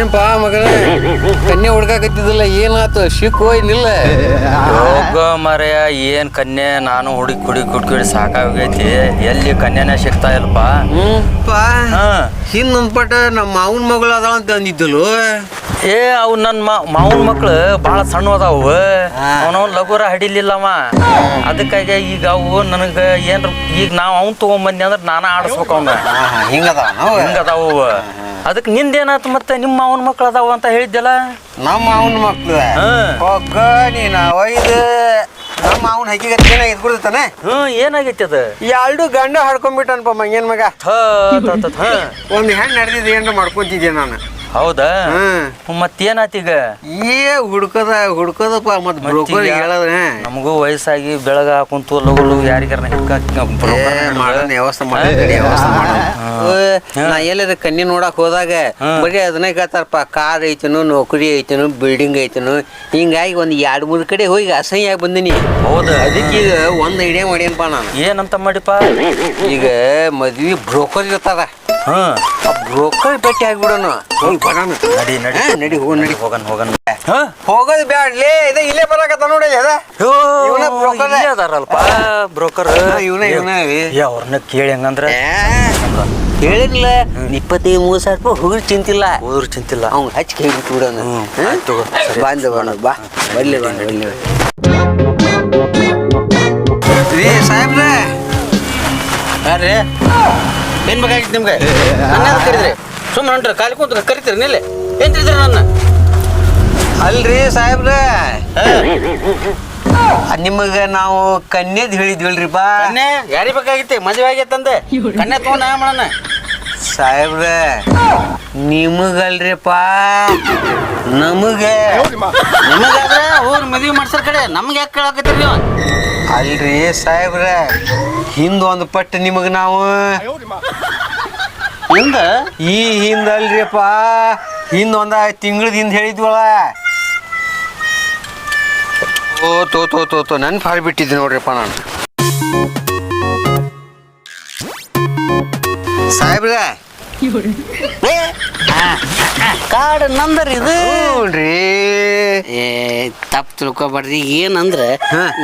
ಏನಪ್ಪ ಮಗಳ? ಕನ್ಯಾ ಹುಡ್ಕಾಕತ್ತಿದ್ದಲ್ಲ ಏನಾತು? ಶಿಕ್ ನಿಲ್ಲ. ಹೋಗ ಮರೆಯ ಏನ್ ಕನ್ಯೆ? ನಾನು ಹುಡುಗಿ ಕುಡಿ ಕುಡ್ಕಿಡಿ ಸಾಕಾಗೈತಿ ಎಲ್ಲಿ ಕನ್ಯಾನೇ ಸಿಗ್ತಾ ಇಲ್ಲಪ್ಪ? ಪಾ ಹಾ. ಹಿಂದೊಂದ್ ಪಟ ನಮ್ಮ ಮಾವನ್ ಮಗಳು ಅದಾಳ ಅಂತ ಅಂದಿದ್ದಲು ಏ ಅವ್ ನನ್ನ ಮಾವನ ಮಕ್ಳು ಭಾಳ ಸಣ್ಣ ಅದಾವು. ಅವನವನ್ ಅವನವ್ ಲಘುರ ಹಡಿಲಿಲ್ಲವ ಅದಕ್ಕಾಗಿ ಈಗ ಅವು ನನಗೆ ಏನ್ರ ಈಗ ನಾವು ಅವ್ನು ತಗೊಂಬಂದಿ ಅಂದ್ರೆ ನಾನ ಆಡಿಸ್ಬೇಕು ಅವನ್ನ ಹಿಂಗದಾವ ನಾವು? ಹಿಂಗದಾವು. ಅದಕ್ಕೆ ನಿಂದೇನಾಯ್ತು ಮತ್ತೆ? ನಿಮ್ಮ ಮಾವನ ಮಕ್ಳು ಅದಾವ ಅಂತ ಹೇಳಿದ್ದೆಲ್ಲ ನಮ್ಮ ಮಾವನ ಮಕ್ಳು. ಹಾ. ಹೋಗ ನೀನ ಒಯ್ದು. ನಮ್ಮ ಮಾವನ ಹಕ್ಕಿಗೆ ಏನಾಗಿದ್ ಬಿಡ್ತಾನೆ ಹ್ಞೂ ಏನಾಗೈತಿ ಅದು? ಎರಡು ಗಂಡ ಹಡ್ಕೊಂಡ್ಬಿಟ್ಟನಪ್ಪ ಮಂಗೇನ್ ಮಗ. ಒಂದ್ ಹೆಣ್ಣು ನಡೆದಿದ್ದು ಏನ್ರ ಮಾಡ್ಕೊಂತಿದ್ದೆ ನಾನು. ಹೌದಾ? ಹ್ಮ್ ಮತ್ತೇನಾತೀಗ ಏ ಹುಡ್ಕದ ಹುಡ್ಕದಪ್ಪ ಮತ್ ಬ್ರೋಕರ್ ಹೇಳದ ನಮಗೂ ವಯಸ್ಸಾಗಿ ಬೆಳಗ ಕುಂತು ಲಗು ಲಗು ಯಾರಿಗಾರ ಮಾಡೋಣ ವ್ಯವಸ್ಥೆ ವ್ಯವಸ್ಥೆ ಮಾಡೋಣ ನಾ ಎಲ್ಲದ ಕನ್ನಿ ನೋಡಕ್ ಹೋದಾಗ ಬರೀ ಅದನ್ನೇ ಕೇಳ್ತಾರಪ್ಪ ಕಾರ್ ಐತನು ನೌಕರಿ ಐತನು ಬಿಲ್ಡಿಂಗ್ ಐತನು ಹಿಂಗಾಗಿ ಒಂದ್ ಎರಡ್ ಮೂರ್ ಕಡೆ ಹೋಗಿ ಅಸಹ್ಯ ಆಗಿ ಬಂದಿನಿ. ಹೌದಾ? ಅದಕ್ಕೆ ಈಗ ಒಂದ್ ಐಡಿಯಾ ಮಾಡ್ಯಾನಪ್ಪ ನಾನು. ಏನಂತ ಮಾಡಿಪ್ಪ? ಈಗ ಮದ್ವಿ ಬ್ರೋಕರ್ ಇರ್ತಾರ. ಬ್ರೋಕರ್ ಭೇಟಿ ಆಗ್ಬಿಡೋನು. ಹೋಗಿ ಬರೋಣ ನಡಿ ನಡಿ. ನಡಿ ಹೋಗ ನಡಿ. ಹೋಗನ್ ಹೋಗನ್. ಹೋಗೋದು ಬ್ಯಾಡ್ಲೇ ಇದ ಇಲ್ಲೇ ಬರಾಕತ್ತ ನೋಡಿ ಅದ ಇವ್ನ broker? ಅದಾರಲ್ಪ. ಬ್ರೋಕರ್. ಇವನ ಇವ್ನ ಅವ್ರನ್ನ ಕೇಳಿ ಹಂಗಂದ್ರೆ? ಹೇಳಿರ್ಲ ಇಪ್ಪತ್ತೈದು ಮೂರು ಸಾವಿರ ರೂಪಾಯಿ ಹುಡುಗ ಚಿಂತಿಲ್ಲ ಹೋದ್ರು ಚಿಂತಿಲ್ಲ ಅವ್ನು ಹಚ್ಚಿ ಕೈ ಬಿಟ್ಟು ಸರಿ. ಬಂದ ಬರೋಣ ಬಾ ಬರ್ಲಿ ಬರ್ಲಿ. ಬರ್ಲಿ ಸಾಹೇಬ್ರೆ. ಯಾರ್ರಿ? ಏನ್ ಬೇಕಾಗಿತ್ತು ನಿಮ್ಗೆ? ನನ್ನ ಕರೀದ್ರಿ? ಸುಮ್ಮನೆ ಹೊಂಟ್ರಿ ಕಾಲಿ ಕುಂತ ಕರಿತೀರಿ ನಿಲ್ಲಿ. ಏನ್ ತಿಳಿದ್ರಿ ನನ್ನ? ಅಲ್ರಿ ಸಾಹೇಬ್ರೆ. ನಿಮಗೆ ನಾವು ಕನ್ಯದ್ ಹೇಳಿದ್ವಲ್ರಿಪ್ಪ ಕನ್ಯೆ? ಯಾರಿ ಬೇಕಾಗಿತ್ತು? ಮದುವೆ ಆಗೈತಂದೆ ಕನ್ಯೆ ತಗೊಂಡ ಮಾಡೋಣ ಸಾಹೇಬ್ರೆ ನಿಮಗಲ್ರಿಪ್ಪ. ನಮಗೆ. ನಿಮಗಾದ್ರೆ ಅವ್ರ ಮದುವೆ ಮಾಡ್ಸರ್ ಕಡೆ. ನಮ್ಗೆ ಯಾಕೆ ಕೇಳಾಕತ್ತೀರಿ ನೀವು? ಅಲ್ರಿ ಸಾಹೇಬ್ರೆ ಹಿಂದ್ ಒಂದು ಪಟ್ಟು ನಿಮಗೆ ನಾವು. ಹಿಂದ? ಈ ಹಿಂದಲ್ರಿಪ್ಪ ಹಿಂದ್ ಒಂದ ತಿಂಗಳದ ಹಿಂದ್ ಹೇಳಿದ್ವಲ್ಲ. ಓ ತೋ ತೋ ತೋ ತೋ ನನ್ ಫಾಲ್ ಬಿಟ್ಟಿದ್ದೆ ನೋಡ್ರಿಪ್ಪ ನಾನು. ಸಾಹೇಬ್ರೆ. ಕಾಡ್ ನಂದರ್ ಇದು ಹ್ಞೂನ್ರಿ. ಏ ತಪ್ಪು ತಿಳ್ಕೊಬಾರ್ರಿ ಏನಂದ್ರೆ.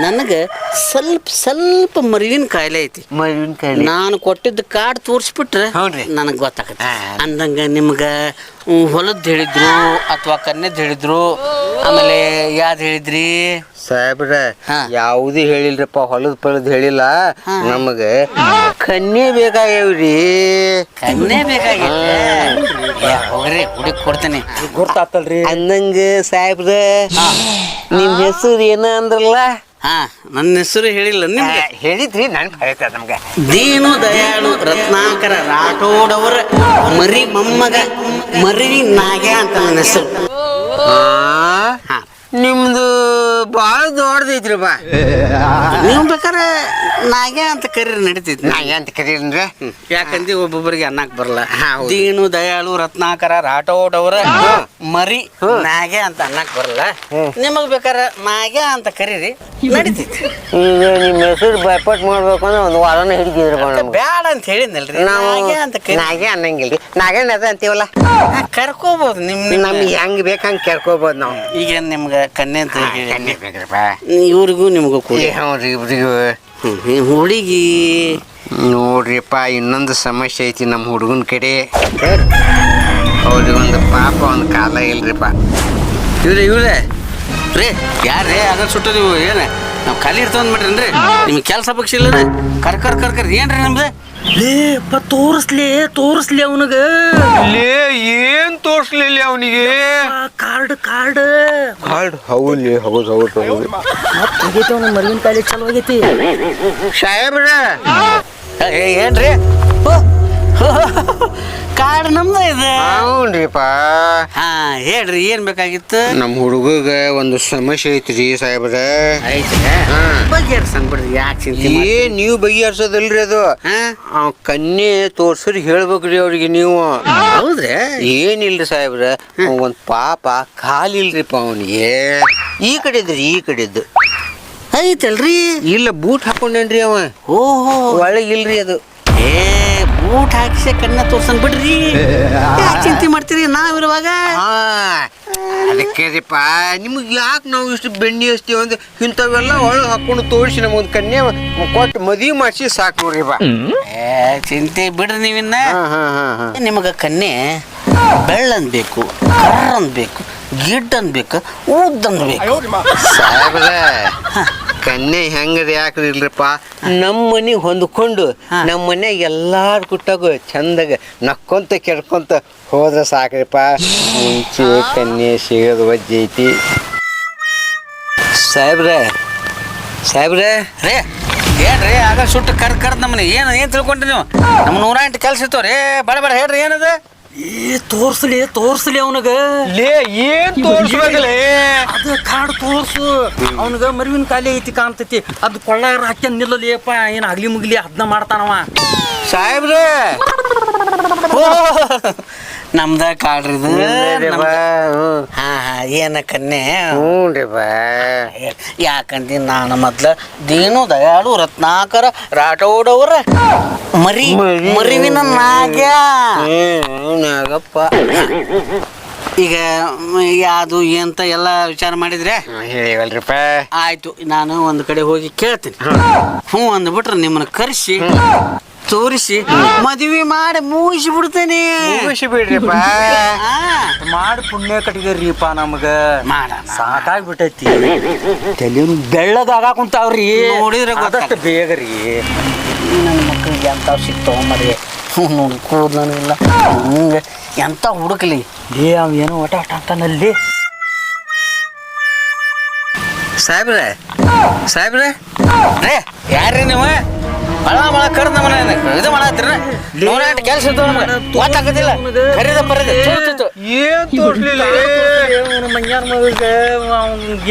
ನನಗೆ ಸ್ವಲ್ಪ ಸ್ವಲ್ಪ ಮರಿವಿನ ಕಾಯಿಲೆ ಐತಿ ಮರಿವಿನ ಕಾಯಿಲೆ ನಾನು ಕೊಟ್ಟಿದ್ದ ಕಾರ್ಡ್ ತೋರಿಸ್ಬಿಟ್ರೆ. ನನಗೆ ಗೊತ್ತಾಗತ್ತೆ. ಅಂದಂಗ ನಿಮ್ಗೆ ಹೊಲದ್ದು ಹೇಳಿದ್ರು ಅಥವಾ ಕನ್ಯದ್ದು ಹೇಳಿದ್ರು ಆಮೇಲೆ ಯಾವ್ದು ಹೇಳಿದ್ರಿ ಸಾಹೇಬ್ರೆ ಯಾವ್ದು ಹೇಳಿಲ್ರಪ್ಪ ಹೊಲದ ಪಳದ್ ಹೇಳಿಲ್ಲ. ನಮಗ ಕನ್ಯೆ ಬೇಕಾಗ್ಯಾವ್ರಿ. ಕನ್ಯೆ ಬೇಕಾಗಿಲ್ಲ ಹೋಗ್ರಿ ಹುಡುಕ್ ಕೊಡ್ತೇನೆ. ಗುರ್ತಾತಲ್ರಿ. ಅಂದಂಗ ಸಾಹೇಬ್ರ ನಿಮ್ ಹೆಸರು ಏನ ಅಂದ್ರಲ್ಲ? ಹಾ ನನ್ನ ಹೆಸರು ಹೇಳಿಲ್ಲ ನಿಮ್ಗೆ? ಹೇಳಿದ್ರಿ ನನ್ ಆಯ್ತದ ನಮ್ಗೆ. ದೀನು ದಯಾಳು ರತ್ನಾಕರ ರಾಠೋಡವರ ಮರಿ ಮೊಮ್ಮಗ ಮರಿ ನಾಗ್ಯ ಅಂತ ನನ್ನ ಹೆಸರು. ಬಾಳ ದೊಡ್ಡದೈತ್ರಿ ಬಾ. ನೀವು ಬೇಕಾರೆ ನಾಗೆ ಅಂತ ಕರೀರಿ ನಡೀತೈತಿ. ನಾ ಅಂತ ಕರೀನ್ರಿ ಯಾಕಂದ್ರೆ ಒಬ್ಬೊಬ್ಬರಿಗೆ ಅನ್ನಕ್ ಬರಲ್ಲ. ದೀನು ದಯಾಳು ರತ್ನಾಕರ ರಾಠೋಡವರ ಮರಿ ನಾಗೆ ಅಂತ ಅನ್ನಕ್ ಬರಲ್ಲ. ನಿಮಗ್ ಬೇಕಾರೆ ನಾಗೆ ಅಂತ ಕರೀರಿ ನಡೀತೈತಿ. ಈಗ ನಿಮ್ಮ ಹೆಸರು ಬೈಪಾಟ್ ಮಾಡ್ಬೇಕು ಅಂದ್ರೆ ಒಂದು ವಾರನ ಹಿಡಿದಿದ್ರು ಬಾ ನಮ್ಗೆ. ಬ್ಯಾಡ ಅಂತ ಹೇಳಿದ್ನಲ್ರಿ. ನಾವು ನಾಗೆ ಅಂತ ಕರಿ ನಾಗೆ ಅನ್ನಂಗಿಲ್ರಿ. ನಾಗೆ ಅದ ಅಂತೀವಲ್ಲ? ಕರ್ಕೋಬಹುದು ನಿಮ್ ನಮ್ಗೆ. ಹೆಂಗ್ ಬೇಕು ಹಂಗ್ ಕೇಳ್ಕೊಬೋದು ನಾವು. ಈಗ ನಿಮ್ಗೆ ಕನ್ನೆ ಅಂತ ಹೇಳಿ. ಕನ್ನೆ ಬೇಕ್ರಿಪ್ಪ ಇವ್ರಿಗೂ ನಿಮಗೂ ಕೂಡ. ಏ, ಇವ್ರಿಗೂ. ಹುಡುಗಿ. ನೋಡ್ರಿಪ್ಪ ಇನ್ನೊಂದು ಸಮಸ್ಯೆ ಐತಿ ನಮ್ಮ ಹುಡುಗನ ಕಡೆ. ಅವ್ರಿಗೆ ಒಂದು ಪಾಪ ಒಂದು ಕಾಲ ಇಲ್ರಿಪ್ಪ. ಇವ್ರೆ ಇವ್ರೆ. ರೀ ಯಾರೇ ಅದ್ರ ನೀವು ಏನು? ನಾವು ಖಾಲಿ ಇರ್ತಾವ ಅಂದ್ರೆ ನಿಮ್ಗೆ ಕೆಲಸ ಪಕ್ಷ ಇಲ್ಲ ಕರ್ಕರ್ ಕರ್ಕರ್ ಕರ್ ಕರ್. ಏನ್ರಿ ನಮ್ದು? ಲೇಪ ತೋರಿಸ್ಲಿ ತೋರಿಸ್ಲಿ ಅವನಿಗೆ. ಲೇ ಏನ್ ತೋರ್ಸ್ಲಿಲ್ಲ ಅವನಿಗೆ? Card card. ಕಾರ್ಡ್? ಹೌದು ಹೌದು ಹೌದು ಹೌದು. ಆಗೈತಿ ಅವನ ಮರಿವಿನ ಕಾಯಿಲೆ ಚಲೋ ಆಗೈತಿ ಸಾಹೇಬ್ರ ಏನ್ರೀ? ಏನ್ರಿ ಕಾರ್ಡ್ ನಮ್ದ ಇದೆ. ಹೌನ್ರಿಪ್ಪ ಹಾ ಹೇಳ್ರಿ ಏನ್ ಬೇಕಾಗಿತ್ತು? ನಮ್ಮ ಹುಡುಗಗ ಒಂದು ಸಮಸ್ಯೆ ಐತ್ರಿ ಸಾಹೇಬ್ರ. ಐತಿ. ಬಗೆಹರ್ಸನ್ ಬಿಡ್ರಿ ಯಾಕೆ ಚಿಂತೆ ನೀವು ಬಗೆಹರ್ಸೋದಲ್ರಿ ಅದು. ಆ ಕನ್ಯೆ ತೋರ್ಸ್ರಿ ಹೇಳ್ಬೇಕ್ರಿ ಅವ್ರಿಗೆ ನೀವು. ಹೌದ್ರೆ? ಏನಿಲ್ರಿ ಸಾಹೇಬ್ರ ಒಂದ್ ಪಾಪ ಕಾಲಿಲ್ರಿಪ್ಪ ಅವನಿಗೆ. ಈ ಕಡೆದ್ರಿ ಈ ಕಡೆದ್ದು ಐತಲ್ರಿ? ಇಲ್ಲ ಬೂಟ್ ಹಾಕೊಂಡೇನ್ರಿ ಅವ. ಓಹೋ. ಒಳಗಿಲ್ರಿ ಅದು. ಊಟ ಹಾಕಿಸಿ ಕಣ್ಣ ತೋರ್ಸನ್ ಬಿಡ್ರಿ. ಯಾಕ್ ಚಿಂತೆ ಮಾಡ್ತೀರಿ? ನಾವಿರುವಾಗ? ಹಾ ಅದಕ್ಕೆ ರೀಪ ನಿಮಗೆ ಯಾಕೆ ನಾವು ಇಷ್ಟು ಬೆಣ್ಣೆ ಹಚ್ತೀವಿ ಅಂದ್ರೆ ಇಂಥವೆಲ್ಲ ಒಳಗೆ ಹಾಕೊಂಡು ತೋರಿಸಿ ನಮಗೊಂದು ಕನ್ಯೆ ಕೊಟ್ಟು ಮದುವೆ ಮಾಡಿಸಿ ಸಾಕು ನೋಡ್ರಿ ಬಾ. ಏ, ಚಿಂತೆ ಬಿಡ್ರಿ ನೀವಿನ್ನ ಹಾಂ ಹಾಂ ಹಾಂ ಹಾಂ. ನಿಮಗೆ ಕನ್ನೆ ಬೆಳ್ಳಂದ್ ಬೇಕು ಕರ್ರಂದ್ ಬೇಕು ಗಿಡ್ ಅನ್ಬೇಕು ಉದ್ದಂದ್ ಬೇಕು. ಸಾಹೇಬ್ರ ಕನ್ಯೆ ಹೆಂಗದ ಯಾಕ್ರಿ ಇಲ್ರಿಪ್ಪ ನಮ್ಮ ಮನೆಗೆ ಹೊಂದ್ಕೊಂಡು ನಮ್ಮ ಮನ್ಯಾಗ ಎಲ್ಲಾರು ಕುಟ್ಟಾಗ ಚಂದಾಗ ನಕ್ಕೊಂತ ಕೆಡ್ಕೊಂತ ಹೋದ್ರೆ ಸಾಕ್ರಿಪ್ಪ. ಮುಂಚೆ ಕನ್ಯೆ ಸಿಗೋದು ವಜ್ಜೆ ಐತಿ. ಸಾಹೇಬ್ರೆ ಸಾಹೇಬ್ರೆ ರೇ ಏನ್ರಿ ಆಗ ಸುಟ್ಟು ಕರ್ ಕರ್ದ್ ನಮ್ಮನೆ. ಏನು ಏನು ತಿಳ್ಕೊಂಡ್ರಿ ನೀವು? ನಮ್ಮ ನೂರ ಎಂಟು ಕೆಲಸ ಇರ್ತಾವ ರೀ ಬೇಡ ಬೇಡ ಹೇಳ್ರಿ ಏನದ? ಏ ತೋರ್ಸ್ಲಿ ತೋರ್ಸ್ಲಿ ಅವನಿಗ. ಲೇ ಏನ್ ತೋರ್ಸ್ಬೇಕಲೇ? ಅದ ಕಾಡು ತೋರ್ಸು. ಅವನಗ ಮರಿವಿನ ಕಾಲಿ ಐತಿ ಕಾಣ್ತೈತಿ. ಅದು ಕೊಳ್ಳಾರ ಹಾಕ್ಯಂದ್ ನಿಲ್ಲಲೇಪ ಏನ್ ಆಗ್ಲಿ ಮುಗ್ಲಿ ಅದನ್ನ ಮಾಡ್ತಾನವ. ಸಾಹೇಬ್ರೆ! ನಮ್ದ ಕಾಡ್ರಿ ಇದು ಹ್ಞೂ ಹಾ ಹಾ ಏನ ಕನ್ನೆ ರೀ ಬಾ ಯಾಕಂದಿ ನಾನು ಮೊದ್ಲ ದೀನು ದಯಾಳು ರತ್ನಾಕರ ರಾಠೋಡವರ ಮರಿ ಮರಿ. ಮರಿವಿನ ನಾಗ್ಯ. ಹ್ಞೂ ನಾಗಪ್ಪ. ಈಗ ಈಗ ಯಾವುದು ಎಂತ ಎಲ್ಲ ವಿಚಾರ ಮಾಡಿದ್ರೆ? ಹೇಳಿವಲ್ರಿಪ್ಪ. ಆಯ್ತು ನಾನು ಒಂದು ಕಡೆ ಹೋಗಿ ಕೇಳ್ತೀನಿ. ಹ್ಞೂ ಅಂದ್ಬಿಟ್ರೆ ನಿಮ್ಮನ್ನ ಕರೆಸಿ ತೋರಿಸಿ ಮದುವೆ ಮಾಡಿ ಮುಗಿಸಿ ಬಿಡ್ತೇನೆ ಮುಗಿಸಿ ಬಿಡ್ರಿಪ್ಪ ಮಾಡಿ ಪುಣ್ಯ ಕಟ್ಟಿದ್ರಿಪ್ಪ ನಮಗ. ಮಾಡೋಣ. ಸಾಕಾಗ್ಬಿಟ್ಟೈತಿ. ತಲೆ ಬೆಳ್ಳದಾಗ ಕುಂತಾವ್ರಿ. ನೋಡಿದ್ರೆ ಗೊತ್ತಷ್ಟು ಬೇಗರಿ. ಬೇಗ ರೀ ನನ್ನ ಮಕ್ಕಳಿಗೆ ಎಂತ ಸಿಗ್ತಾವ ಮರಿ ನೋಡಿ ಕೂದ್ಲೂ ಇಲ್ಲ. ಹಂಗೆ ಎಂತ ಹುಡುಕ್ಲಿ. ಲೇ ಅವ ಏನೋ ಒಟ ಒಟ ಅಂತಾನಲ್ಲಿ ಸಾಹೇಬ್ರೆ ಸಾಹೇಬ್ರೆ ರೇ ಯಾರ್ರಿ ನೀವು? ಬಳ ಬಳ ಕರ್ದ ನಮ್ಮನೆ ಇದು ಮಾಡತ್ತೀರ? ನೂರ ಎಂಟು ಕೆಲಸ ಇತ್ತು ನಮ್ಗೆ. ಗೊತ್ತಾಗೋದಿಲ್ಲ ಕರೀದ ಬರೀದ ಏನ್ ತೋರ್ಸ್ಲಿಲ್ಲ? ಮಂಗ್ಯಾನ ಮಗಳಿಗೆ?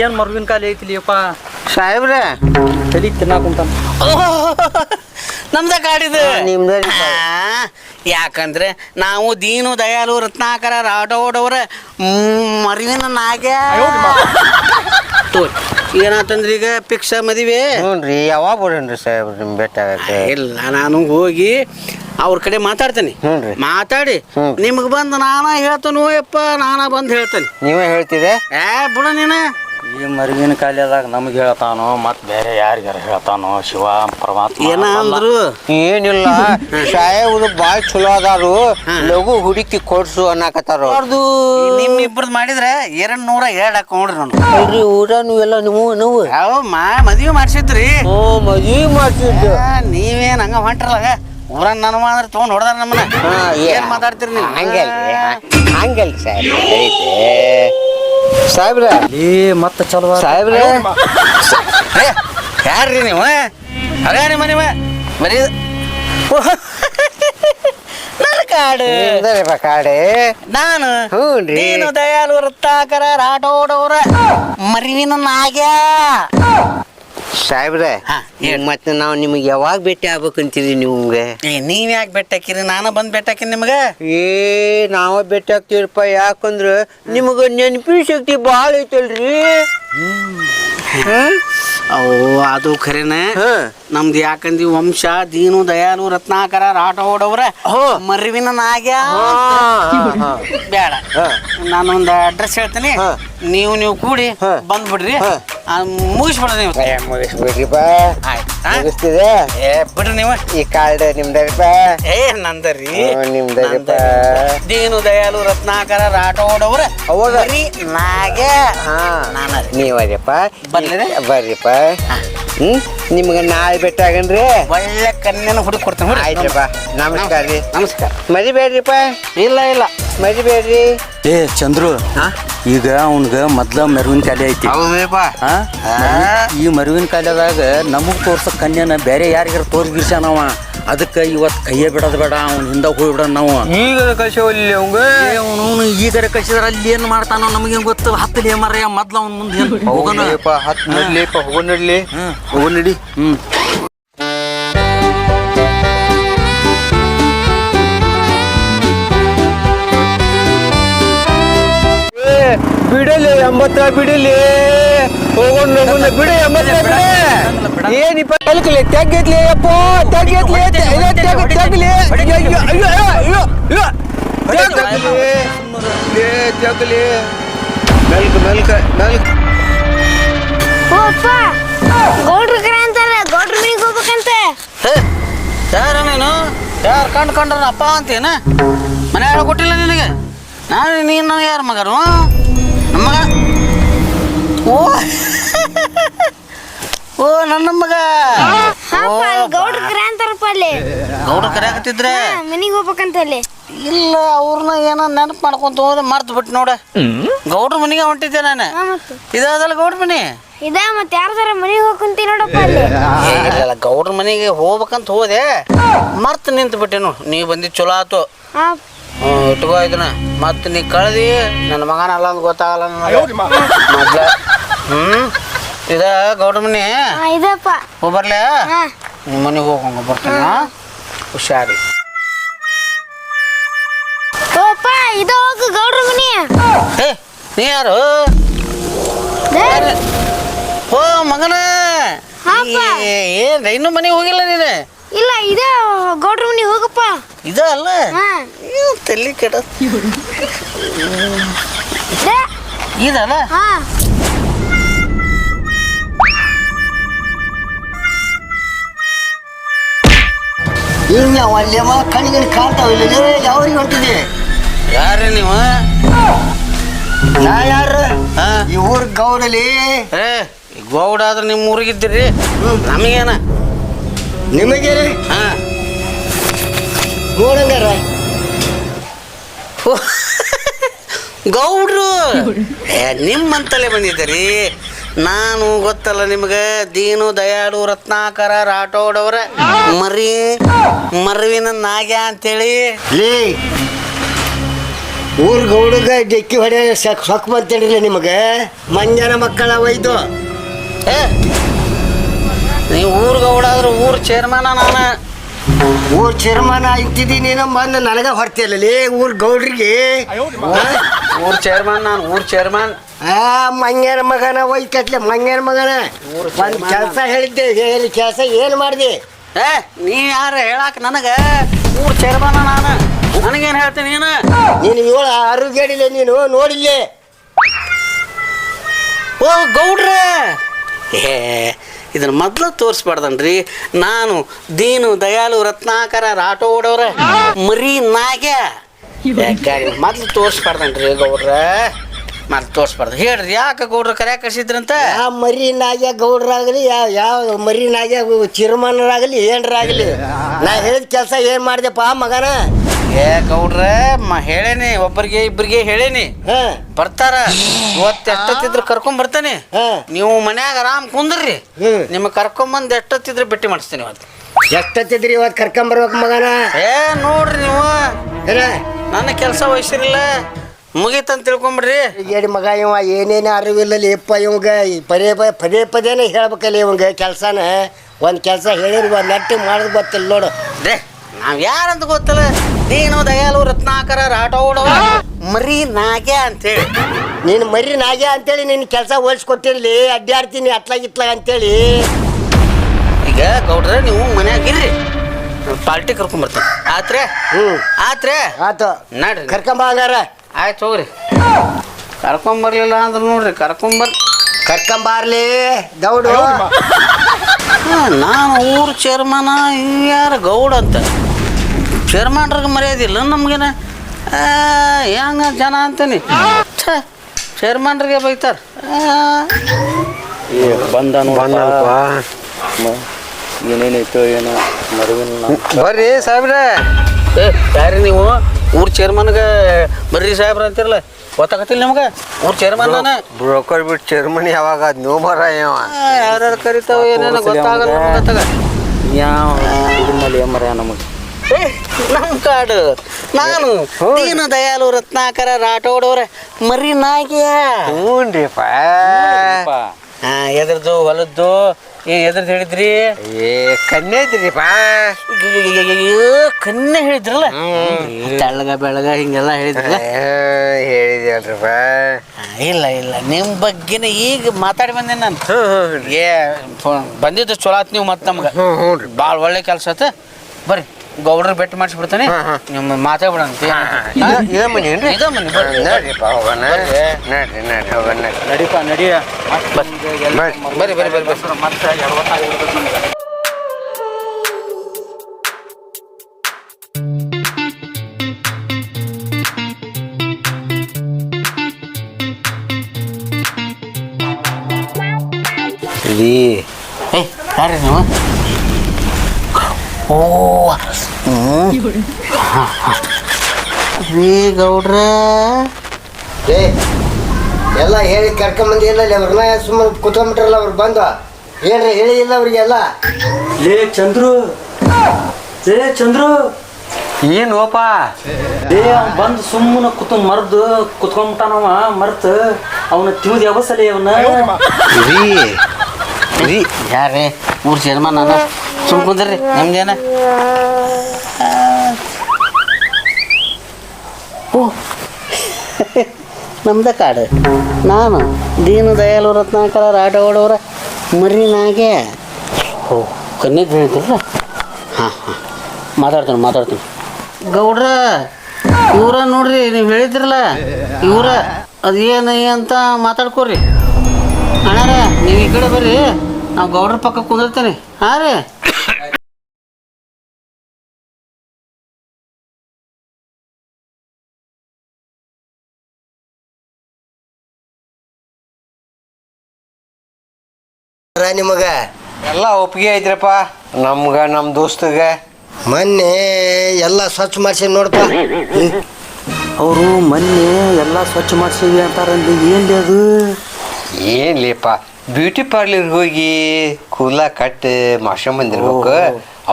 ಏನ್ ಮರುವಿನ ಕಾಲ ಐತಿಲಿಯಪ್ಪ ಸಾಹೇಬ್ರೆ? ತಲಿ ತಿನ್ನಾಕುಂತ ನಮ್ದ ಕಾಡಿದ. ನಿಮ್ದ ಯಾಕಂದ್ರೆ ನಾವು ದೀನು ದಯಾಲು ರತ್ನಾಕರ ರಾಡೋಡವರ ಮರಿವಿನ ನಾಗ್ಯ ಏನಾತಂದ್ರೆ ಈಗ ಪಿಕ್ಷ ಮದುವೆ? ಹ್ಞೂನ್ರಿ ಯಾವಾಗ ಬರೋಣ್ರಿ ಸಾಹೇಬ್ ನಿಮ್ ಬೆಟ್ಟ ಆಗಕ್ಕೆ? ಇಲ್ಲ ನಾನು ಹೋಗಿ ಅವ್ರ ಕಡೆ ಮಾತಾಡ್ತೇನೆ. ಹ್ಞೂನ್ರಿ. ಮಾತಾಡಿ. ನಿಮ್ಗೆ ಬಂದು ನಾನ ಹೇಳ್ತಾನೋ ಯಪ್ಪ ನಾನ ಬಂದು ಹೇಳ್ತೇನೆ. ನೀವೇ ಹೇಳ್ತಿದೆ ಏ ಬಿಡ ನೀನು. ಈ ಮರಿಗಿನ ಕಾಲದಾಗ ನಮ್ಗೆ ಹೇಳ್ತಾನೋ ಮತ್ ಬೇರೆ ಯಾರಿಗಾರ ಹೇಳ್ತಾನೋ ಶಿವ ಪರಮಾತ್ಮ ಏನ. ಅಂದ್ರು? ಏನಿಲ್ಲ ಸಾಹೇಬ್ರು ಬಾಳ್ ಚಲೋ ಅದಾರು. ಲಘು ಹುಡುಕಿ ಕೊಡ್ಸು ಅನ್ನಕತ್ತಾರ ಅವ್ರದ್ದು ನಿಮ್ಮಿಬ್ರದ್ದು ಮಾಡಿದ್ರೆ ಎರಡ್ ನೂರ ಎರಡ್ ಹಾಕೊಂಡ್ರಿ ನಾನು ಅಲ್ರಿ ಊಟ ನೀವೆಲ್ಲ ನೀವು ನೀವು? ಯಾವ ಮಾ ಮದ್ವಿ ಮಾಡ್ಸಿದ್ರಿ? ಓ ಮದ್ವಿ ಆ ನೀವೇನ್ ಹಂಗ ಹೊಂಟ್ರಲ್ಲ ಊರ ನನ್ನ ಅಂದ್ರೆ ತಗೊಂಡ್ ಹೊಡೆದಾರ ನಮ್ಮನ್ನ. ಹಾ, ಏನ್ ಮಾತಾಡ್ತೀರಿ ನೀವು? ಹಂಗಲ್ರಿ ಹಂಗಲ್ರಿ ಸಾಹೇಬ್ರೆ ಐತೆ ಸಾಹೇಬ್ರೆ. ಏ ಮತ್ತೆ ಚಲೋ ಸಾಹೇಬ್ರೆ. ಯಾರ್ರಿ ನೀವು? ಅಗ ನಿಮ್ಮ ನಿಮ್ಮ ಬರೀ ನನ್ನ ಕಾಡು. ಕಾಡೆ. ನಾನು ಹ್ಞೂನ್ರಿ. ನೀನು ದಯಾಲು ವೃತ್ತಾಕರ ರಾಟೋಡವ್ರ ಮರಿವಿನ ನಾಗ್ಯ. ಸಾಹೇಬ್ರೆ ಹಾ, ಹೇಳ್. ಮತ್ತೆ ನಾವು ನಿಮಗೆ ಯಾವಾಗ ಭೇಟಿ ಆಗ್ಬೇಕಂತೀರಿ ನಿಮ್ಗೆ ಏ ನೀವ್ ಯಾಕೆ ಬೆಟ್ಟಾಕಿರಿ ನಾನು ಬಂದ್ ಬೆಟ್ಟಾಕಿನಿ ನಿಮ್ಗೆ ಏ ನಾವ ಭೇಟಿ ಆಗ್ತೀವಪ್ಪ ಯಾಕಂದ್ರೆ ನಿಮಗೆ ನೆನಪಿನ ಶಕ್ತಿ ಭಾಳ ಐತಲ್ರಿ? ಅವು ಅದು ಖರೇನೆ ಹಾ. ನಮ್ದು ಯಾಕಂದಿ ವಂಶ ದೀನು ದಯಾಲು ರತ್ನಾಕರ ರಾಟೋಡವ್ರ ಮರಿವಿನ ನಾಗ್ಯ ಹಾ, ಹಾ. ಬೇಡ. ನಾನೊಂದು ಅಡ್ರೆಸ್ ಹೇಳ್ತೀನಿ ಹಾ. ನೀವು ನೀವು ಕೂಡಿ ಹಾ. ಬಂದ್ಬಿಡ್ರಿ ಹಾ. ಮುಗಿಸ್ಬಿಡ್ರಿ ನೀವು. ಏ, ಮುಗಿಸ್ಬಿಡ್ರಿಪ್ಪ. ಆಯ್ತು? ಹಾ? ಮುಗಿಸ್ತಿದೆ? ಏ ಬಿಡ್ರಿ ನೀವು. ಈ ಕಾರ್ಡ್ ನಿಮ್ದಪ್ಪ ಏ ನಂದರಿ. ಹ್ಞೂ, ನಿಮ್ದರಿಪ್ಪ. ದೀನು ದಯಾಲು ರತ್ನಾಕರ ರಾಟೋಡವ್ರ ಹೌದ್ರಿ ಮರಿ ನಾಗ್ಯ ಹಾ. ನಾನರಿ. ನೀವರಿಪ್ಪ. ಬರ್ಲಿರಿ? ಬರ್ರಿಪ್ಪ. ಹ್ಮ್? ನಿಮ್ಗೆ ನಾಳೆ ಭೇಟಿ ಆಗನ್ರಿ? ಒಳ್ಳೆ ಕನ್ಯನ ಹುಡುಕ್ ಕೊಡ್ತೇನೆ. ಆಯ್ತಪ್ಪ ನಮಸ್ಕಾರ ರೀ. ನಮಸ್ಕಾರ. ಮರಿಬೇಡ್ರಿಪ್ಪ ಇಲ್ಲ ಇಲ್ಲ. ಮರಿಬೇಡ್ರಿ ಏ ಚಂದ್ರು ಈಗ ಅವನ್ಗ ಮೊದ್ಲ ಮೆರವಿನ ಕಾಲಿ ಐತಿ. ಆ? ಈ ಮರುವಿನ ಕಾಲದಾಗ ನಮಗ್ ತೋರ್ಸ ಕನ್ಯನ ಬೇರೆ ಯಾರಿಗಾರ ತೋರ್ಸ್ಗಿರ್ಸ್ಯಾನವ ಅದಕ್ಕೆ ಇವತ್ತು ಕೈಯೇ ಬಿಡೋದು ಬೇಡ ಅವ್ನು ಹಿಂದೆ ಹೋಗಿಬಿಡೋ ನಾವು. ಈಗ ಕಳ್ಸೋಲ್ಲಿ ಅವಂಗ? ಅವನು ಈಗಾರ ಕಳಿಸಿದ್ರ ಅಲ್ಲಿ ಏನು ಮಾಡ್ತಾನೋ ನಮಗೇನು ಗೊತ್ತು? ಹತ್ತಲಿ ಮರ ಮೊದ್ಲು ಅವ್ನು ಮುಂದೆ ಹೋಗೋಣ? ಹತ್ತು ನಡ್ಲಿಪ್ಪ ಹೋಗೋ ನಡ್ಲಿ. ಹ್ಮ್. ಹೋಗೋ ನಡಿ. ಹ್ಮ್. ಬಿಡಲಿ ಎಂಬತ್ತ ಬಿಡಲಿ. ಹೋಗೋಣ ಬಿಡಿ ಎಂಬತ್ತ ಬಿಡಿ. ಬಿಡ ಏನಿಪ್ಪ ಎಲ್ಕಲಿ ತೆಗ್ಗಿತ್ಲಿ ಅಪ್ಪ ತೆಗ್ಗಿತ್ಲಿ ತೆಗ್ ತೆಗ್ಲಿ ಅಯ್ಯೋ ಅಯ್ಯೋ ಅಯ್ಯೋ ಅಯ್ಯೋ ಅಯ್ಯೋ ತೆಗ್ಲಿ ಲೇ ತೆಗ್ಲಿ ಮೆಲ್ಕ ಮೆಲ್ಕ ಮೆಲ್ಕ ಓ ಅಪ್ಪ ಗೌಡ್ರ ಕರೆ ಅಂತಾರೆ ಗೌಡ್ರ ಮನೆಗೆ ಹೋಗ್ಬೇಕಂತ ಯಾರ ನೀನು ಯಾರು ಕಂಡು ಕಂಡ್ರ ಅಪ್ಪ ಅಂತೇನ ಮನೆ ಯಾರು ಕೊಟ್ಟಿಲ್ಲ ನಿನಗೆ ನಾನು ನೀನು ನನಗೆ ಯಾರ ಮಗನು ನಮ್ಮ ಮಗ ಓ ಓ ನನ್ನ ಮಗ. ಗೌಡ್ರ ಕರೆ ಅಂತಾರಪ್ಪ ಅಲ್ಲಿ. ಗೌಡ ಕರೆಯಾಕತ್ತಿದ್ರೆ ಮನಿಗೆ ಹೋಗ್ಬೇಕಂತ ಅಲ್ಲಿ. ಇಲ್ಲ ಅವ್ರನ್ನ ಏನೋ ನೆನಪು ಮಾಡ್ಕೊಂತ ಹೋದ್ರೆ ಮರ್ತು ಬಿಟ್ಟು ನೋಡ. ಗೌಡ್ರ ಮನೆಗೆ ಹೊಂಟಿದ್ದೆ ನಾನು? ಇದಾದಲ್ಲ ಗೌಡ್ರ ಮನೆ? ಇದ ಮತ್ತೆ ಯಾರ್ದಾರ ಮನೆಗೆ ಹೋಗ್ಕೊಂತಿ ನೋಡಪ್ಪ ಅಲ್ಲಿ. ಇಲ್ಲ ಗೌಡ್ರ ಮನೆಗೆ ಹೋಗ್ಬೇಕಂತ ಹೋದೆ. ಮರ್ತು ನಿಂತು ಬಿಟ್ಟೆ ನೋಡು. ನೀ ಬಂದಿದ್ದು ಚಲೋ ಆತು. ಇಟ್ಕೋ ಇದನ್ನ. ಮತ್ತೆ ನೀ ಕಳ್ದಿ ನನ್ನ ಮಗನ ಅಲ್ಲ ಅಂತ ಗೊತ್ತಾಗಲ್ಲ ಹ್ಮ್ ಮೊದ್ಲ ಹ್ಞೂ ಇದ ಗೌಡ್ರ ಮನೆ ಹಾ, ಇದಪ್ಪ ಹೋಗಿ ಬರ್ಲೆ ಹಾ ನಿಮ್ಮ ಮನೆಗೆ ಹೋಗಂಗ ಬರ್ತೀನಿ ಹುಷಾರಿ ಓ ಅಪ್ಪ ಇದ ಹೋಗು ಗೌಡ್ರ ಮನೆ ಏ ನೀ ಯಾರು ದೇ, ಓ ಮಗನ ಹಾಪ. ಏನು ಇನ್ನೂ ಮನೆಗೆ ಹೋಗಿಲ್ಲ ನೀನು ಇಲ್ಲ ಇದ ಗೌಡ್ರ ಮನೆಗೆ ಹೋಗಪ್ಪ ಇದ ಅಲ್ಲ ಹಾ ಇವ್ ತಲೆ ಕೆಡ ದೇ, ಇದಲ್ಲ ಹಿಂಗೆ ಅಲ್ಲೇವ ಕಣ್ಣಿಗೆ ಕಾಣ್ತಾವಿಲ್ಲ ಯಾವ್ರಿಗೆ ಹೊಂಟಿದೆ? ಯಾರು ನೀವು? ನಾ ಯಾರು ಈ ಊರ್ ಗೌಡಲಿ ಏ ಗೌಡ ಆದ್ರೆ ನಿಮ್ಮ ಊರಿಗಿದ್ದೀರಿ ನಮಗೇನ? ನಿಮಗೆ ರೀ ಹಾ. ನೋಡಂಗಾರ ಗೌಡ್ರು ನಿಮ್ಮಂತಲೇ ಬಂದಿದ್ದೀರಿ? ನಾನು ಗೊತ್ತಲ್ಲ ನಿಮಗೆ ದೀನು ದಯಾಳು ರತ್ನಾಕರ ರಾಠೋಡವ್ರ ಮರಿ ಮರವಿನ ನಾಗ್ಯ ಅಂತೇಳಿ. ಊರ್ಗ ಊರ್ ಗೌಡಗ ಡಿಕ್ಕಿ ಹೊಡೆ ಸಕ್ ಬಂತೇಳಿಲ್ಲ ನಿಮಗೆ? ಮಂಜನ ಮಕ್ಕಳ ಒಯ್ದು ಏ ನೀವು ಊರ್ ಗೌಡ ಆದ್ರೆ ಊರ್ ಚೇರ್ಮನ ನಾನು. ಊರ್ ಚೇರ್ಮನ್ ನೀನು ಬಂದು ನನಗ ಹೊರ್ತಿಲ್ಲ ಲೇ ಊರ್ ಗೌಡ್ರಿಗೆ. ಊರ್ ಚೇರ್ಮನ್ ನಾನು ಊರ್ ಚೇರ್ಮನ್ ಆ ಮಂಗ್ಯನ ಮಗನ ಒಯ್ಕತ್ಲೆ ಮಂಗ್ಯನ ಮಗನ. ಒಂದ್ ಕೆಲಸ ಹೇಳಿದ್ದೆ ಹೇಳಿ ಕೆಲಸ ಏನು ಮಾಡಿದೆ? ಏ ನೀ ಯಾರು ಹೇಳಾಕ ನನಗ? ಊರ್ ಚೇರ್ಮನ್ ನಾನು. ನನಗೇನು ಹೇಳ್ತೀನಿ ನೀನು? ನೀನು ಏಳು ಆರೋಗ್ಯ ನೀನು ನೋಡಿಲ್ಲೇ? ಓ ಗೌಡ್ರ! ಏ ಇದನ್ನ ಮೊದ್ಲು ತೋರಿಸ್ಬಾರ್ದನ್ರಿ. ನಾನು ದೀನು ದಯಾಳು ರತ್ನಾಕರ ರಾಠೋಡವ್ರ. ಮರಿ ನಾಗ್ಯ. ಮೊದಲು ಮೊದ್ಲು ತೋರಿಸ್ಬಾರ್ದನ್ರಿ ಗೌಡ್ರ. ಮತ್ತೆ ತೋರಿಸ್ಬಾರ್ದು. ಹೇಳ್ರಿ ಯಾಕೆ ಗೌಡ್ರ ಕರೆ ಕರ್ಸಿದ್ರಂತ? ಆ ಮರಿ ನಾಗ್ಯ ಗೌಡ್ರಾಗಲಿ ಯಾವ ಯಾವ ಮರಿ ನಾಗ್ಯ ಚಿರುಮನರಾಗಲಿ ಏನರಾಗಲಿ? ನಾ ಹೇಳಿದ ಕೆಲಸ ಏನು ಮಾಡಿದೆಪ್ಪ ಮಗನ? ಏ ಗೌಡ್ರ ಮ ಹೇಳೇನಿ ಒಬ್ಬರಿಗೆ ಇಬ್ಬರಿಗೆ ಹೇಳೇನಿ. ಹಾ. ಬರ್ತಾರ. ಇವತ್ತು ಎಷ್ಟೊತ್ತಿದ್ರು ಕರ್ಕೊಂಡ್ ಬರ್ತಾನೆ. ಹಾ. ನೀವು ಮನ್ಯಾಗ ಆರಾಮ್ ಕುಂದ್ರಿ. ನಿಮ್ಗೆ ನಿಮಗೆ ಕರ್ಕೊಂಬಂದು ಎಷ್ಟೊತ್ತಿದ್ರೆ ಭೇಟಿ ಮಾಡಿಸ್ತೀನಿ ಇವತ್ತು. ಎಷ್ಟೊತ್ತಿದ್ರಿ ಇವತ್ತು ಕರ್ಕೊಂಬರ್ಬೇಕು ಮಗನ? ಏ ನೋಡ್ರಿ ನೀವು. ಏನ? ನನ್ನ ಕೆಲಸ ವಹಿಸಿರಲಿಲ್ಲ. ಮುಗೀತಂತ ತಿಳ್ಕೊಂಬಿಡ್ರಿ. ಏಡಿ ಮಗ ಇವ ಏನೇನು ಅರಿವಿಲ್ಲ ಇಪ್ಪ ಇವಂಗ ಈ ಪದೇ ಪ- ಪದೇ ಪದೇನೆ ಹೇಳ್ಬೇಕಲ್ಲ ಇವಂಗ ಕೆಲಸನ. ಒಂದು ಕೆಲಸ ಹೇಳಿರಿ ಒಂದು ನಟ್ಟಿ ಮಾಡೋದು ಗೊತ್ತಿಲ್ಲ ನೋಡು. ದೇ ನಾವ್ ಯಾರಂತ ಗೊತ್ತಲ್ಲ. ನೀನು ದಯಾಲು ರತ್ನಾಕರ ರಾಠೋಡವ ಮರಿ ನಾಗೆ ಅಂತೇಳಿ. ನೀನು ಮರಿ ನಾಗೆ ಅಂತೇಳಿ ನಿನ್ನ ಕೆಲಸ ಹೋಲಿಸ್ಕೊಟ್ಟಿರ್ಲಿ ಅಡ್ಡಾಡ್ತೀನಿ ಅತ್ಲಾಗ ಇತ್ಲಾಗ ಅಂತೇಳಿ. ಈಗ ಗೌಡ್ರ ನೀವು ಮನ್ಯಾಗಿರ್ರಿ ಪಾರ್ಟಿ ಕರ್ಕೊಂಬರ್ತೀನಿ ಆತ್ರೆ? ಹ್ಞೂ ಆತ್ರೆ? ಆತು. ನಡ್ರಿ. ಕರ್ಕೊಂಬ ಹಂಗಾರ. ಆಯ್ತು ಹೋಗ್ರಿ. ಕರ್ಕೊಂಬರ್ಲಿಲ್ಲ ಅಂದ್ರೆ ನೋಡ್ರಿ ಕರ್ಕೊಂಬರ್ ಕರ್ಕೊಂಬಾರ್ಲಿ ಗೌಡ. ನಾನು ಊರು ಚೇರ್ಮನ ಯಾರ ಗೌಡ ಅಂತ? ಚೇರ್ಮನ್ರಿಗೆ ಮರ್ಯಾದಿಲ್ಲ ನಮ್ಗೇನ ಆ, ಹೆಂಗ ಜನ ಅಂತೀನಿ. ಶೇರ್ ಚೇರ್ಮನ್ರಿಗೆ ಬೈತಾರ. ಬಂದನಪ್ಪ ಏನೇನೈತೋ ಏನೋ ಮರುವಿನ ಬರ್ರಿ ಸಾಹೇಬ್ರೆ. ಏ ಯಾರಿ ನೀವು? ಊರ್ ಚೇರ್ಮನ್ಗೆ ಬರ್ರಿ ಸಾಹೇಬ್ರ ಅಂತಿರಲ್ಲ ಗೊತ್ತಾಗತ್ತಿಲ್ಲ ನಿಮ್ಗೆ? ಊರ್ ಚೇರ್ಮನ್ ನಾನು ಬ್ರೋಕರ್ ಬಿಟ್ಟು ಚೇರ್ಮನ್ ಯಾವಾಗ? ನೀವು ಬರ ಮರ ಯಾರ್ಯಾರು ಕರಿತಾವ ಏನೇನೋ ಗೊತ್ತಾಗಲ್ಲ ಗೊತ್ತಾಗ. ಯಾವ ಇದನ್ನಲ್ಲಿ ಮರ ನಮಗೆ. ಏ, ನಮ್ ಕಾಡು. ನಾನು ದೀನ ದಯಾಲು ರತ್ನಾಕರ ರಾಠೋಡವ್ರ ಮರಿ ನಾಗ್ಯ ಹ್ಞೂನ್ರಿಪ್ಪ ಹಾಂ ಎದ್ರದ್ದು ಹೊಲದ್ದು ಏ ಎದ್ರದ್ದು ಹೇಳಿದ್ರಿ? ಏ ಕನ್ನೆ ಇದ್ರಿಪ್ಪ. ಕನ್ನೆ ಹೇಳಿದ್ರಲ್ಲ ತೆಳ್ಳಗ ಬೆಳಗ ಹಿಂಗೆಲ್ಲ ಹೇಳಿದ್ರಲ್ಲ ಹೇಳಿದ್ಯಲ್ರಿಪ್ಪ ಇಲ್ಲ ಇಲ್ಲ ನಿಮ್ಮ ಬಗ್ಗೆನೇ ಈಗ ಮಾತಾಡಿ ಬಂದೆ ನಾನು ಏ ಬಂದಿದ್ದು ಚಲೋ ಆತ್ ನೀವು ಮತ್ತೆ ನಮ್ಗೆ ಭಾಳ ಒಳ್ಳೆ ಕೆಲಸ ಆತ ಬರ್ರಿ ಗೌಡ್ರ ಭೇಟಿ ಮಾಡಿಸ್ಬಿಡ್ತಾನೆ. ನಿಮ್ಮ ಮಾತಾಡ್ಬಿಡೋಣ ಇದ ಮನಿ ಏನ್ರಿ? ಇದ ಮನಿ. ನಡ್ರಿಪ್ಪ ಹೋಗೋಣ. ನಡ್ರಿ ನಡ್ರಿ ಹೋಗೋಣ ನಡಿಪ ನಡಿ ಬರ್ರಿ ಬರ್ರಿ ಬರ್ರಿ ಬರ್ರಿ ಮತ್ತೆ ಎಡವತ್ತಾಗಿರ್ತದೆ ನಮ್ಗೆ. ರೀ ಏ ಯಾರ್ರಿ ನೀವು? ಓ ರೀ ಗೌಡ್ರ. ಏ ಎಲ್ಲ ಹೇಳಿ ಕರ್ಕೊಂಬಂದಿ ಇಲ್ಲ ಅವ್ರನ್ನ ಸುಮ್ಮನೆ ಕುತ್ಕೊಂಡ್ಬಿಟ್ರಲ್ಲ ಅವ್ರು ಬಂದು? ಏನ್ರಿ ಹೇಳಿಲ್ಲ ಅವ್ರಿಗೆಲ್ಲ? ಏ ಚಂದ್ರು. ಲೇ ಚಂದ್ರು. ಏನೋಪ? ಏ ಅವ್ನ್ ಬಂದು ಸುಮ್ಮನೆ ಕುತ್ ಮರ್ದು ಕುತ್ಕೊಂಡ್ಬಿಟ್ಟಾನವ ಮರ್ತ್. ಅವನ ತಿವಿದ ಯಾವಸಲಿ ಅವನ? ರೀ ರೀ ಯಾರೇ ಊರ್ ಚೇರ್ಮನ್ ಅದ ಸುಮ್ ಕುಂದ್ರಿ ನಮ್ದೇನ ಓ. ನಮ್ದ ಕಾಡು. ನಾನು ದೀನ ದಯಾಲು ರತ್ನಾಕರ ರಾಠೋಡವ್ರ ಮರಿ ನಾಗೆ ಓ ಕನ್ನಿದ್ ಹಾ ಹಾಂ ಹಾಂ. ಮಾತಾಡ್ತೀನಿ ಮಾತಾಡ್ತೀನಿ. ಗೌಡ್ರ, ಇವರ ನೋಡ್ರಿ, ನೀವು ಹೇಳಿದ್ರಲ್ಲ, ಇವರ ಅದೇನು ಅಂತ ಮಾತಾಡ್ಕೊರಿ. ಅಣ್ಣಾರ ನೀವು ಈ ಕಡೆ ಬರ್ರಿ. ನಾವು ಗೌಡ್ರ ಪಕ್ಕ ಕುಂದಿರ್ತೇನೆ ಹಾಂ ರೀ. ನಿಮಗ? ಎಲ್ಲ ಒಪ್ಪಿಗೆ ಐತ್ರಪ್ಪ. ನಮ್ಗ ನಮ್ಮ ದೋಸ್ತಗ. ಮೊನ್ನೆ ಎಲ್ಲ ಸ್ವಚ್ಛ ಮಾಡಿಸಿ ನೋಡಪ್ಪ. ಅವರು ಮೊನ್ನೆ ಎಲ್ಲ ಸ್ವಚ್ಛ ಮಾಡ್ಸೀವಿ ಅಂತಾರಲ್ಲಿ ಏನ್ಲಿ ಅದು? ಏನ್ಲಿಪ್ಪ ಬ್ಯೂಟಿ ಪಾರ್ಲರ್ ಹೋಗಿ ಕೂಲ ಕಟ್ ಮಾಡ್ಸ್ಕೊಂಡ್ ಬಂದಿರ್ಬೇಕು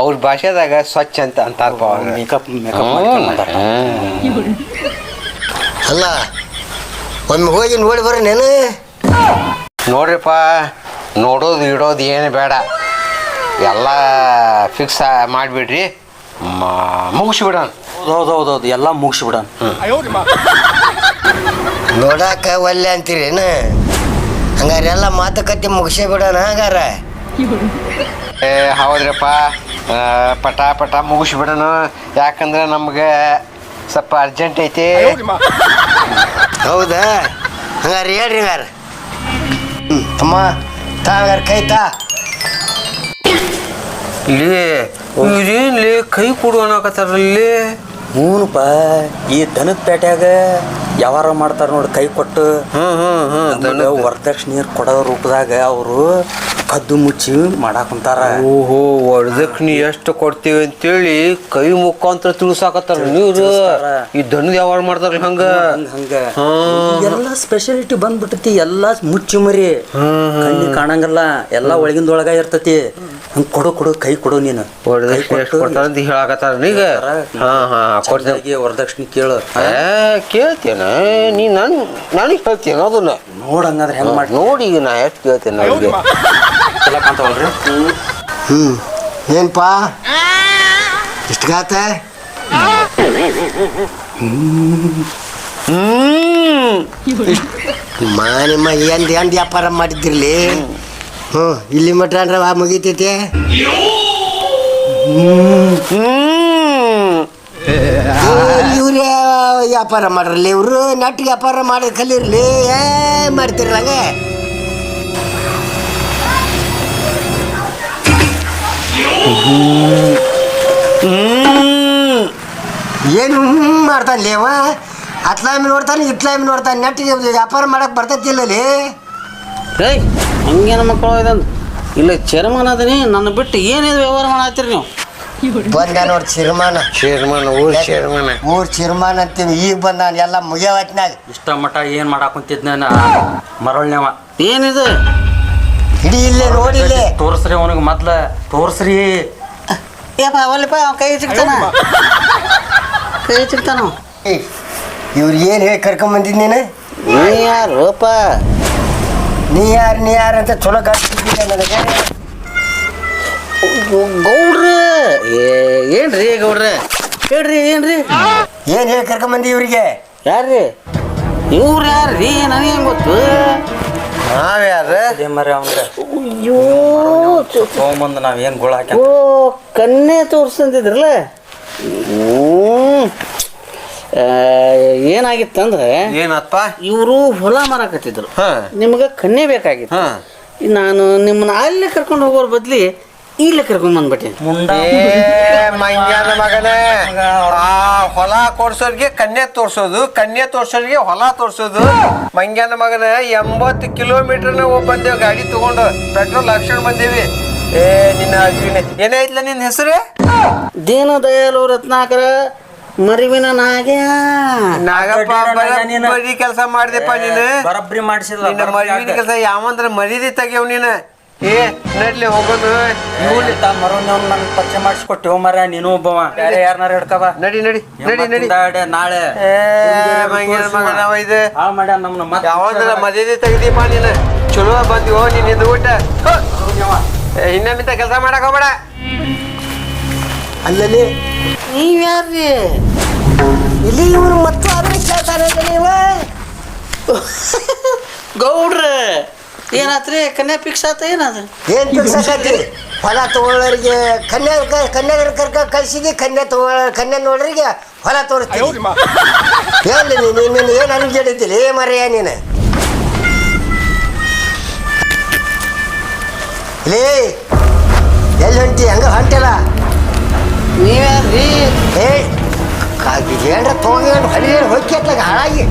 ಅವ್ರ ಭಾಷೆದಾಗ ಸ್ವಚ್ಛ ಅಂತ ಅಂತಾರಪ್ಪ ಮೇಕಪ್ ಮೇಕಪ್ ಅಲ್ಲ ಒಮ್ಮೆ ಹೋಗಿ ನೋಡಿ ಬರ್ರಿ ನಾನು ನೋಡ್ರಿಪ್ಪ ನೋಡೋದು ಇಡೋದು ಏನು ಬೇಡ. ಎಲ್ಲ ಫಿಕ್ಸ್ ಮಾಡಿಬಿಡ್ರಿ. ಮುಗಿಸ್ಬಿಡೋಣ. ಹೌದು ಹೌದು ಹೌದು ಎಲ್ಲ ಮುಗಿಸ್ಬಿಡ ನೋಡಾಕ ಒಲ್ಲೆ ಅಂತೀರೇನು? ಹಂಗಾರೆ ಎಲ್ಲ ಮಾತುಕತೆ ಮುಗಿಸೇ ಬಿಡೋಣ ಹಂಗಾರ? ಏ ಹೌದ್ರಪ್ಪ. ಆ, ಪಟ ಪಟ ಮುಗಿಸ್ಬಿಡೋಣ ಯಾಕಂದ್ರೆ ನಮ್ಗೆ ಸ್ವಲ್ಪ ಅರ್ಜೆಂಟ್ ಐತಿ. ಹೌದಾ? ಹಂಗಾರೆ ಹೇಳ್ರಿ ಹಂಗಾರ. ಅಮ್ಮ ತಮ್ಮ ತಾ ಹಂಗಾರ ಕೈ ತಾ. ಇಲ್ಲಿ ಲೇ ಕೈ ಕೊಡು ಅನ್ನಕತ್ತಾರಲ್ಲಿ ಹ್ಞೂನಪ್ಪ ಈ ದನದ ಪೇಟ್ಯಾಗ ವ್ಯವಹಾರ ಮಾಡ್ತಾರ ನೋಡಿ ಕೈ ಕೊಟ್ಟು. ವರದಕ್ಷಿಣೆ ಕೊಡೋ ರೂಪದಾಗ ಅವರು ಕದ್ದು ಮುಚ್ಚಿ ಮಾಡಾಕ್ ಕುಂತಾರ. ಓಹೋ ವರದಕ್ಷಿಣೆ ಎಷ್ಟು ಕೊಡ್ತೀವಿ ಅಂತೇಳಿ ಕೈ ಮುಖಾಂತರ ತಿಳಿಸಾಕತ್ತಾರ ನೀರು. ಈ ದನದ ವ್ಯವಹಾರ ಮಾಡ್ತಾರ ಹಂಗ? ಹಂಗ ಎಲ್ಲ ಸ್ಪೆಷಾಲಿಟಿ ಬಂದ್ಬಿಟ್ಟತಿ ಎಲ್ಲ ಮುಚ್ಚು ಮರಿ. ಕಣ್ಣಿ ಕಾಣಂಗಿಲ್ಲ ಎಲ್ಲ ಒಳಗಿಂದೊಳಗ ಇರ್ತತಿ. ಹಂಗ ಕೊಡು ಕೊಡು ಕೈ ಕೊಡು ನೀನು. ಹೇಳಕತ್ತಾರ ಈಗ? ಹಾ ಹಾ ಕೊಡ್ತಾಗಿ ವರದಕ್ಷಿಣೆ ಕೇಳು. ಕೇಳ್ತೇನೆ. ಕೇಳ್ತೇನ ನೀ ನನ್ ನನಗೆ ಹೇಳ್ತೇನ ಅದನ್ನ. ನೋಡಂಗಾದ್ರೆ ಹೆಂಗ್ ಮಾಡಿ ನೋಡಿ ಈಗ ನಾ ಎಷ್ಟು ಕೇಳ್ತೇನೆ ಹ್ಮ್ ಏನ್ಪಾ? ಹ್ಞೂ ಏನಪ್ಪ ಇಷ್ಟಗಾತ ಹ್ಮ್. ಮಾ ನಿಮ್ಮ ಎಂದ ಎಂದ್ ವ್ಯಾಪಾರ ಮಾಡಿದ್ದಿರ್ಲಿ? ಹ್ಞೂ, ಇಲ್ಲಿ ಮಟ್ಟ ಅಂದ್ರೆ ಆ ಮುಗಿತೈತೆ. ಇವ್ರೇ ವ್ಯಾಪಾರ ಮಾಡ್ರಲ್ಲ, ಇವರು ನಟ್ಟು ವ್ಯಾಪಾರ ಮಾಡಿ ಕಲಿರ್ಲಿ ಏ, ಮಾಡ್ತಿರಲ್ಲ ಏನು ಮಾಡ್ತಾನೆ ಲೇವ? ಅತ್ಲಾಮಿ ನೋಡ್ತಾನೆ ಇಟ್ಲಾಮಿ ನೋಡ್ತಾನೆ ನಟ್ಟಿಗೆ ವ್ಯಾಪಾರ ಮಾಡಕ್ ಬರ್ತೈತಿಲ್ಲಲ್ಲಿ ಏಯ್ ಹಂಗೇನ ಮಕ್ಕಳು ಇದಂದು. ಇಲ್ಲ ಚೇರ್ಮನ್ ಅದನಿ ನನ್ನ ಬಿಟ್ಟು ಏನಿದು ವ್ಯವಹಾರ ಮಾಡತ್ತೀರಿ ನೀವು? ಬಂದ ನೋಡಿ ಚಿರ್ಮಾನ. ಚೇರ್ಮನ್ ಊರ್ ಚೇರ್ಮನ್. ಊರ್ ಚಿರ್ಮಾನ ಅಂತೀನಿ ಈಗ ಬಂದ ಎಲ್ಲ ಮುಗಿಯವತ್ನಾಗ. ಇಷ್ಟ ಮಠ ಏನ್ ಮಾಡಾಕ್ ಕುಂತಿದ್ನ ಮರಳ್ನೇವ ಏನಿದು? ಇಡೀ ಇಲ್ಲೇ ನೋಡಿಲ್ಲೇ ತೋರ್ಸ್ರಿ ಅವನಿಗೆ ಮೊದ್ಲ ತೋರ್ಸ್ರಿ. ಏಪ್ಪ ಅವಲ್ಲಪ್ಪ ಅವ ಕೈ ಸಿಗ್ತಾನ ಕೈ ಸಿಗ್ತಾನ ಇವ್ರು ಏನು ಹೇಳಿ ಕರ್ಕೊಂಬಂದಿದ್ ನೀನು? ನೀ ಯಾರಪ್ಪ ನೀ ಯಾರು ನೀ ಯಾರು ಅಂತ ಚಲೋ ಗಟ್ಟಿದ್ದಿಲ್ಲ ನನಗೆ ಗೌಡ್ರ ಏ ಏನ್ರಿ ಗೌಡ್ರ ಹೇಳ್ರಿ ಏನ್ರಿ ಏನು ಹೇಳಿ ಕರ್ಕೊಂಬಂದಿ ಇವ್ರಿಗೆ ಯಾರ್ರಿ ಇವ್ರು ಯಾರ್ರಿ ನನಗೇನು ಗೊತ್ತು ನಾವ್ಯಾರ ಅದೇ ಮರಿ ಅವಂಗ ಅಯ್ಯೋ ತೊಗೊಂಬಂದು ನಾವ್ ಏನ್ ಗುಳ ಹಾಕ್ಯ ಓ ಕನ್ನೆ ತೋರ್ಸಂದಿದ್ರಲ್ಲ ಹ್ಮ್. ಏನಾಗಿತ್ತಂದ್ರೆ ಏನಪ್ಪ? ಇವರು ಹೊಲ ಮಾರಾಕತ್ತಿದ್ರು. ಹಾ. ನಿಮ್ಗೆ ಕನ್ನೆ ಬೇಕಾಗಿತ್ತು. ಹಾ. ನಾನು ನಿಮ್ಮನ್ನ ಅಲ್ಲಿ ಕರ್ಕೊಂಡು ಹೋಗೋರ್ ಬದ್ಲಿ ಇಲ್ಲಿ ಕರ್ಕೊಂಡ್ ಬಂದ್ಬಿಟ್ಟೆ. ಮುಂಡ. ಏ ಮಂಗ್ಯಾನ ಮಗನೇ. ಆ ಹೊಲ ಕೊಡ್ಸೋರ್ಗೆ ಕನ್ಯೆ ತೋರ್ಸೋದು ಕನ್ಯೆ ತೋರ್ಸೋರ್ಗೆ ಹೊಲ ತೋರ್ಸೋದು. ಮಂಗ್ಯಾನ ಮಗನ ಎಂಬತ್ತು ಕಿಲೋಮೀಟರ್ ಹೋಗಿ ಬಂದೇವು ಗಾಡಿ ತಗೊಂಡು. ಪೆಟ್ರೋಲ್ ಹಾಕ್ಸ್ಕೊಂಡ್ ಬಂದೇವಿ. ಏ ನಿನ್ನ ಏನೇ ಏನಾಯ್ತಲ್ಲ ನಿನ್ನ ಹೆಸರು? ದೀನ ದಯಾಳು ರತ್ನಾಕರ. ಮರಿವಿನ ನಾಗ್ಯ ನಾಗಪ್ಪ ನೀನು. ಬರೀ ಕೆಲಸ ಮಾಡಿದೆಪ್ಪ ನೀನು? ಬರಬ್ರಿ ಮಾಡಿಸಿದ ನಿನ್ನ ಮರಿವಿನ ಕೆಲಸ ಯಾವಂದ್ರೆ ಮರಿದಿ ತೆಗ್ಯವ್ ನೀನು? ಏ ನಡ್ಲಿ ಹೋಗೋನು ಇವ್ನು ಮರೋನ್ ನನ್ ಪರಿಚಯ ಮಾಡಿಸ್ಕೊಟ್ಟಿವ್ ಮರ ನೀನು ಒಬ್ಬವ. ಬೇರೆ ಯಾರನ್ನಾರ ಹಿಡ್ಕವ ನಡಿ ನಡಿ ನಡಿ ನಡಿ. ನಾಳೆ. ಏ ಮಂಗ್ಯಾನ ಮಗನವ ಇದು. ಆ ಮಾಡ್ಯಾನ ನಮ್ನ ಮತ್ತೆ ಯಾವಂದ್ರ ಮದ್ಯದೆ ತೆಗ್ದಿಪ್ಪ ನೀನು? ಚಲೋ ಬಂದಿವೋ ನೀನ್ ಇದು ಊಟ ಇನ್ನೊಮ್ಮಿಂದ ಕೆಲಸ ಮಾಡಕ್ ಹೋಗ್ಬೇಡ. ಅಲ್ಲಲ್ಲಿ? ನೀವ್ಯಾರ್ರಿ ಇಲ್ಲಿ ಇವ್ರು ಮತ್ತು ಅದನ್ನ ಕೇಳ್ತಾರೆ ನೀವು? ಗೌಡ್ರ. ಏನಾತ್ರಿ? ಕನ್ಯಾ ಫಿಕ್ಸ್ ಆತ ಏನದ ಏನ್ ಬಿಡ್ಸಕತ್ತಿ ಹೊಲ ತಗೊಳ್ಳೋರಿಗೆ ಕನ್ಯಾ ಕನ್ಯಾಗರ ಕರ್ಕ ಕಳ್ಸಿದಿ ಕನ್ಯಾ ತಗೊಳ ಕನ್ಯಾ ನೋಡ್ರಿಗೆ ಹೊಲ ತೋರಿಸ್ತೀವಿ ಹೇಳಿ ನೀನು ನೀನು ಏನು ಅನುಜಡಿದ್ದಿಲ್ಲ ಏ ಮರೆಯ ನೀನು? ಲೇ ಎಲ್ಲಿ ಹೊಂಟಿ? ಹಂಗೆ ಹೊಂಟಿಲ್ಲ? ನೀವ್ಯಾರ್ರಿ ಏ ಏನ್ರ ತೊಗೊಂಡು ಹೊಡಿ ಹೊಕ್ಕಿ ಹಾಳಾಗಿ?